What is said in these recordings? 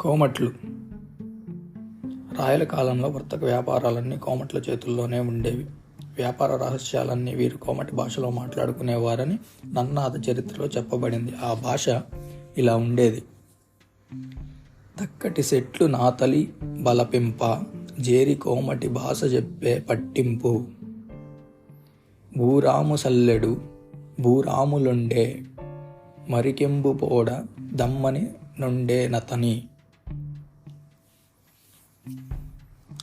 కోమట్లు. రాయల కాలంలో వర్తక వ్యాపారాలన్నీ కోమట్ల చేతుల్లోనే ఉండేవి. వ్యాపార రహస్యాలన్నీ వీరు కోమటి భాషలో మాట్లాడుకునేవారని నన్నాథ చరిత్రలో చెప్పబడింది. ఆ భాష ఇలా ఉండేది. తక్కటి సెట్లు నాతలి బలపింప జేరి కోమటి భాష చెప్పే పట్టింపు. భూరాము సల్లెడు భూరాములుండే మరికెంబు పోడ దమ్మని నుండే నతని.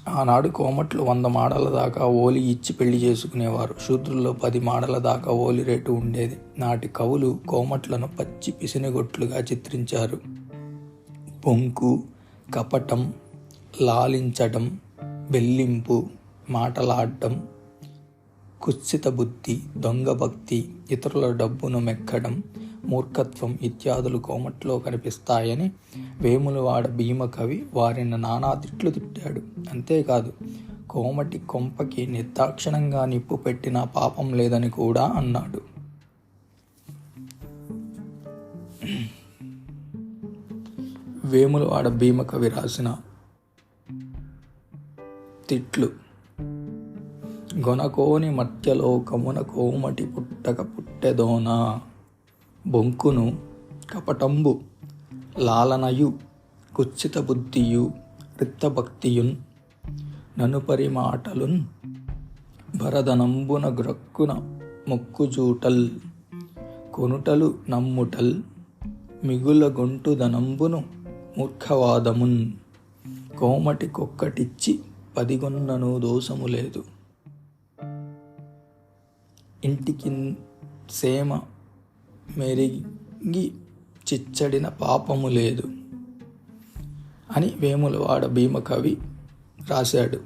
ఆనాడు కోమట్లు వంద మాడల దాకా ఓలి ఇచ్చి పెళ్ళి చేసుకునేవారు. శూద్రుల్లో పది మాడల దాకా ఓలి రేటు ఉండేది. నాటి కవులు కోమట్లను పచ్చి పిసినిగొట్లుగా చిత్రించారు. పొంకు కపటం లాలించడం బెల్లింపు మాటలాడటం కుత్సిత బుద్ధి దొంగ భక్తి ఇతరుల డబ్బును మెక్కడం మూర్ఖత్వం ఇత్యాదులు కోమట్లో కనిపిస్తాయని వేములవాడ భీమ కవి వారిని నానా తిట్లు తిట్టాడు. అంతేకాదు కోమటి కొంపకి నిర్దాక్షిణంగా నిప్పు పెట్టిన పాపం లేదని కూడా అన్నాడు. వేములవాడ భీమ కవి రాసిన తిట్లు. గొనకోని మత్యలోకమున కోమటి పుట్టక పుట్టెదోన? బొంకును కపటంబు లాలనయు కుచ్చిత బుద్ధియు రిక్తభక్తియున్ ననుపరి మాటలున్ భరదనంబున గ్రక్కున మొక్కుజూటల్ కొనుటలు నమ్ముటల్ మిగుల గొంటుదనంబును మూర్ఖవాదమున్ కోమటి కొక్కటిచ్చి పదిగొన్నను దోషము లేదు ఇంటికి సేమ మెరిగి చిచ్చడిన పాపము లేదు అని వేములవాడ భీమకవి రాశాడు.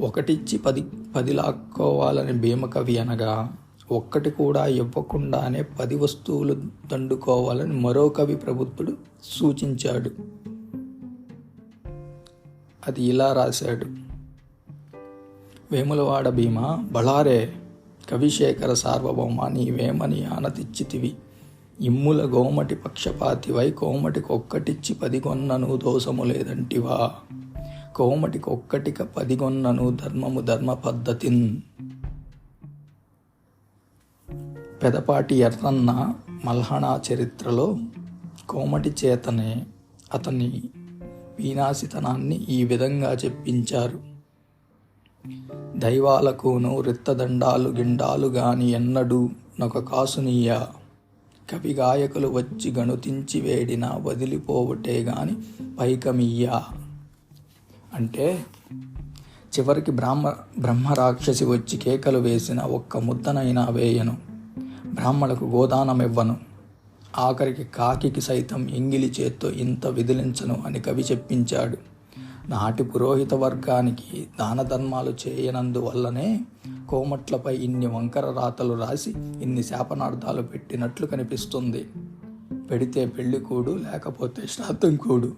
ఒకటిచ్చి పది పది లాక్కోవాలని భీమకవి అనగా ఒక్కటి కూడా ఇవ్వకుండానే పది వస్తువులు దండుకోవాలని మరో కవి ప్రభుత్వుడు సూచించాడు. అది ఇలా రాశాడు. వేములవాడ భీమ బళారే కవిశేఖర సార్వభౌమ నీవేమని ఆనతిచ్చితివి. ఇమ్ముల గోమటి పక్షపాతివై కోమటికొక్కటిచ్చి పదిగొన్నను దోషము లేదంటివా? కోమటికొక్కటిక పదిగొన్నను ధర్మము ధర్మ పద్ధతిన్ పెదపాటి ఎర్రన్న మల్హణా చరిత్రలో కోమటి చేతనే అతని వీనాసితనాన్ని ఈ విధంగా చెప్పించారు. దైవాలకును రిత్తదండాలు గిండాలు గాని ఎన్నడూ నొక కాసునీయ కవి గాయకులు వచ్చి గణుతించి వేడిన వదిలిపోవటే గాని పైకమియ్యా. అంటే చివరికి బ్రాహ్మ బ్రహ్మరాక్షసి వచ్చి కేకలు వేసిన ఒక్క ముద్దనైనా వేయను. బ్రాహ్మణకు గోదానమివ్వను. ఆఖరికి కాకికి సైతం ఎంగిలి చేత్తో ఇంత విదిలించను అని కవి చెప్పించాడు. నాటి పురోహిత వర్గానికి దాన ధర్మాలు చేయనందువల్లనే కోమట్లపై ఇన్ని వంకర రాతలు రాసి ఇన్ని శాపనార్థాలు పెట్టినట్లు కనిపిస్తుంది. పెడితే పెళ్ళి కూడు లేకపోతే శ్రాద్ధం కూడు.